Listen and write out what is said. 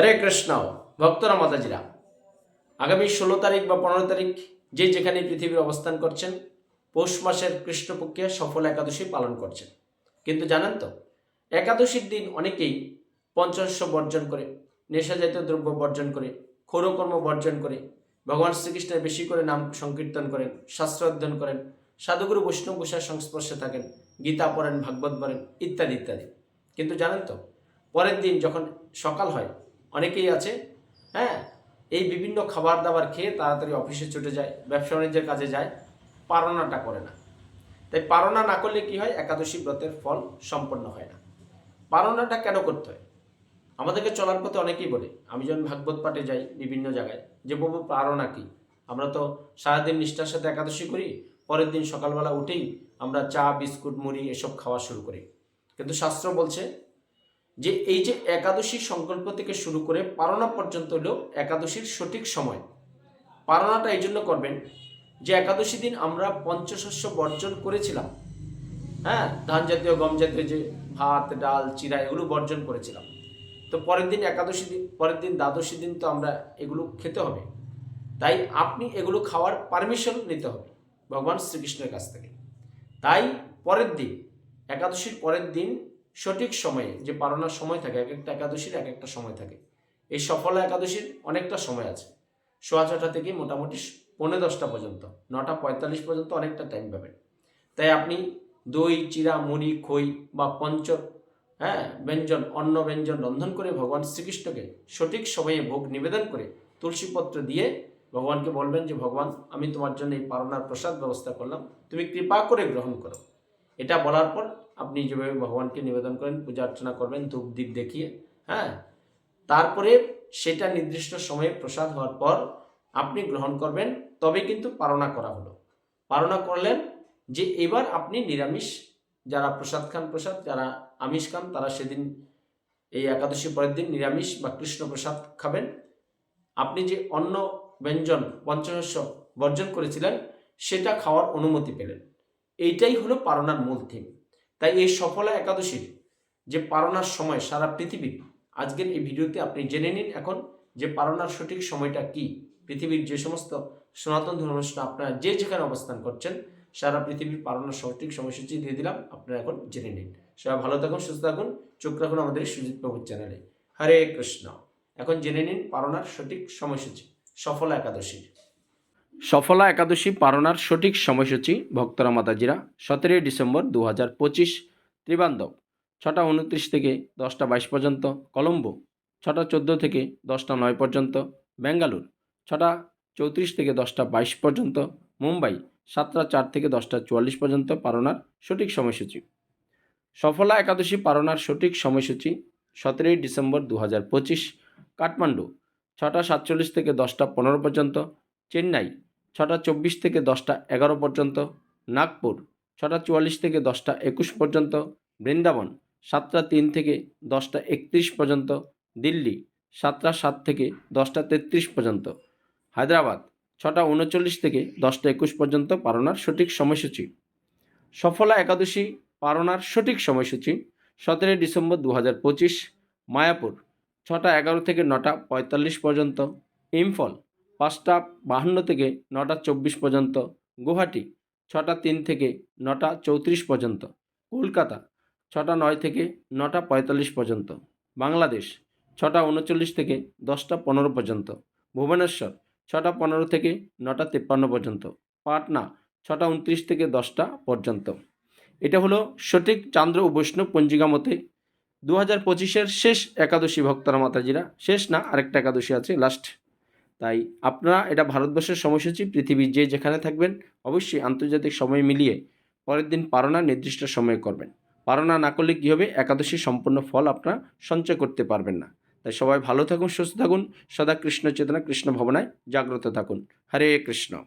হরে কৃষ্ণ, ভক্তরা মাতাজিরা। আগামী ষোলো তারিখ বা পনেরো তারিখ যে যেখানে পৃথিবীর অবস্থান করছেন, পৌষ মাসের কৃষ্ণপক্ষে সফল একাদশী পালন করছেন। কিন্তু জানেন তো, একাদশীর দিন অনেকেই পঞ্চশস্য বর্জন করে নেশাজাতীয় দ্রব্য বর্জন করে, ক্ষৌরকর্ম বর্জন করে, ভগবান শ্রীকৃষ্ণের বেশি করে নাম সংকীর্তন করেন, শাস্ত্র অধ্যয়ন করেন, সাধুগুরু বৈষ্ণব গোসার সংস্পর্শে থাকেন, গীতা পড়েন, ভাগবত পড়েন, ইত্যাদি ইত্যাদি। কিন্তু জানেন তো, পরের দিন যখন সকাল হয় অনেকেই আছে হ্যাঁ? এই বিভিন্ন খাবার দাবার খেয়ে তাড়াতাড়ি অফিসে ছুটে যায়, ব্যবসা বাণিজ্যের কাজে যায় পারণাটা করে না। তাই পারণা না করলে কি হয়? একাদশী ব্রতের ফল সম্পন্ন হয় না। পারণাটা কেন করতে হয়? আমাদেরকে চলার পথে অনেকেই বলে, আমি যখন ভাগবত পাঠে যাই বিভিন্ন জায়গায়, যে বাবু পারণা কি? আমরা তো সারাদিন নিষ্ঠার সাথে একাদশী করি, পরের দিন সকালবেলা উঠেই আমরা চা, বিস্কুট, মুড়ি এসব খাওয়া শুরু করি। কিন্তু শাস্ত্র বলছে যে এই যে একাদশীর সংকল্প থেকে শুরু করে পারণা পর্যন্ত হলো একাদশীর সঠিক সময়। পারণাটা এই জন্য করবেন যে একাদশী দিন আমরা পঞ্চশস্য বর্জন করেছিলাম। হ্যাঁ? ধান জাতীয়, গম জাতীয় যে ভাত, ডাল, চিরা এগুলো বর্জন করেছিলাম। তো পরের দিন একাদশী দিন, পরের দিন দ্বাদশী দিন তো আমরা এগুলো খেতে হবে। তাই আপনি এগুলো খাওয়ার পারমিশন নিতে হবে ভগবান শ্রীকৃষ্ণের কাছ থেকে। তাই পরের দিন, একাদশীর পরের দিন সঠিক সময়ে যে পালনার সময় থাকে, এক একটা একাদশীর এক একটা সময় থাকে। এই সফল একাদশীর অনেকটা সময় আছে। সোয়া ছটা থেকে মোটামুটি পৌনে দশটা পর্যন্ত, নটা পঁয়তাল্লিশ পর্যন্ত অনেকটা টাইম পাবেন। তাই আপনি দই চিরা মুড়ি, খই বা পঞ্চ হ্যাঁ ব্যঞ্জন, অন্ন ব্যঞ্জন রন্ধন করে ভগবান শ্রীকৃষ্ণকে সঠিক সময়ে ভোগ নিবেদন করে তুলসীপত্র দিয়ে ভগবানকে বলবেন যে, ভগবান, আমি তোমার জন্য এই পারণার প্রসাদ ব্যবস্থা করলাম। তুমি কৃপা করে গ্রহণ করো। এটা বলার পর আপনি যেভাবে ভগবানকে নিবেদন করেন, পূজা অর্চনা করবেন, ধূপ দ্বীপ দেখিয়ে হ্যাঁ? তারপরে সেটা নির্দিষ্ট সময়ে প্রসাদ হওয়ার পর আপনি গ্রহণ করবেন, তবে কিন্তু পারণা করা হলো। পারণা করলেন যে এবার আপনি নিরামিষ, যারা প্রসাদ খান প্রসাদ, যারা আমিষ খান, তারা সেদিন এই একাদশী পরের দিন নিরামিষ বা কৃষ্ণ প্রসাদ খাবেন। আপনি যে অন্ন ব্যঞ্জন পঞ্চশস্য বর্জন করেছিলেন, সেটা খাওয়ার অনুমতি পেলেন। এইটাই হলো পারণার মূল থিম তাই এই সফলা একাদশীর যে পারণার সময় সারা পৃথিবীর আজকের এই ভিডিওতে আপনি জেনে নিন এখন যে পারণার সঠিক সময়টা কি। পৃথিবীর যে সমস্ত সনাতন ধর্মানুষ্ঠান আপনারা যে যেখানে অবস্থান করছেন, সারা পৃথিবীর পালনার সঠিক সময়সূচি দিয়ে দিলাম, আপনারা এখন জেনে নিন। সবাই ভালো থাকুন, সুস্থ থাকুন, চোখ রাখুন আমাদের সুজিত প্রভুর চ্যানেলে হরে কৃষ্ণ। এখন জেনে নিন পালনার সঠিক সময়সূচি, সফল একাদশীর। সফলা একাদশী পালনার সঠিক সময়সূচি, ভক্তরা মাতাজিরা, সতেরোই ডিসেম্বর দু হাজার পঁচিশ, ত্রিবান্ধব। ছটা উনত্রিশ থেকে দশটা বাইশ পর্যন্ত কলম্বো। ছটা চোদ্দ থেকে দশটা নয় পর্যন্ত বেঙ্গালুর। ছটা চৌত্রিশ থেকে দশটা বাইশ পর্যন্ত মুম্বাই। সাতটা চার থেকে দশটা চুয়াল্লিশ পর্যন্ত পারণার সঠিক সময়সূচি। সফলা একাদশী পারণার সঠিক সময়সূচি সতেরোই ডিসেম্বর দু হাজার পঁচিশ, কাঠমান্ডু। ছটা সাতচল্লিশ থেকে দশটা পনেরো পর্যন্ত চেন্নাই। ছটা চব্বিশ থেকে দশটা এগারো পর্যন্ত, নাগপুর ছটা চুয়াল্লিশ থেকে দশটা একুশ পর্যন্ত, বৃন্দাবন সাতটা তিন থেকে দশটা একত্রিশ পর্যন্ত, দিল্লি সাতটা সাত থেকে দশটা তেত্রিশ পর্যন্ত, হায়দ্রাবাদ ছটা উনচল্লিশ থেকে দশটা একুশ পর্যন্ত পারণার সঠিক সময়সূচি। সফলা একাদশী পারণার সঠিক সময়সূচি সতেরোই ডিসেম্বর দু হাজার পঁচিশ, মায়াপুর ছটা এগারো থেকে নটা পঁয়তাল্লিশ পর্যন্ত, ইম্ফল পাঁচটা বাহান্ন থেকে নটা চব্বিশ পর্যন্ত, গুয়াহাটি ছটা তিন থেকে নটা চৌত্রিশ পর্যন্ত, কলকাতা ছটা নয় থেকে নটা পঁয়তাল্লিশ পর্যন্ত, বাংলাদেশ ছটা উনচল্লিশ থেকে দশটা পনেরো পর্যন্ত, ভুবনেশ্বর ছটা পনেরো থেকে নটা তেপ্পান্ন পর্যন্ত, পাটনা ছটা উনত্রিশ থেকে দশটা পর্যন্ত। এটা হলো সঠিক চান্দ্র ও বৈষ্ণব পঞ্জিকা মতে। দু হাজার পঁচিশের শেষ একাদশী ভক্তরা মাতাজিরা, শেষ না আরেকটা একাদশী আছে লাস্ট তাই আপনারা এটা ভারতবর্ষের সময়সূচি, পৃথিবীর যে যেখানে থাকবেন, অবশ্যই আন্তর্জাতিক সময় মিলিয়ে পরের দিন পারণা নির্দিষ্ট সময়ে করবেন। পারণা না করলে কী হবে? একাদশী সম্পূর্ণ ফল আপনারা সঞ্চয় করতে পারবেন না। তাই সবাই ভালো থাকুন, সুস্থ থাকুন। সদা কৃষ্ণ চেতনা, কৃষ্ণ ভবনায় জাগ্রত থাকুন। হরে কৃষ্ণ।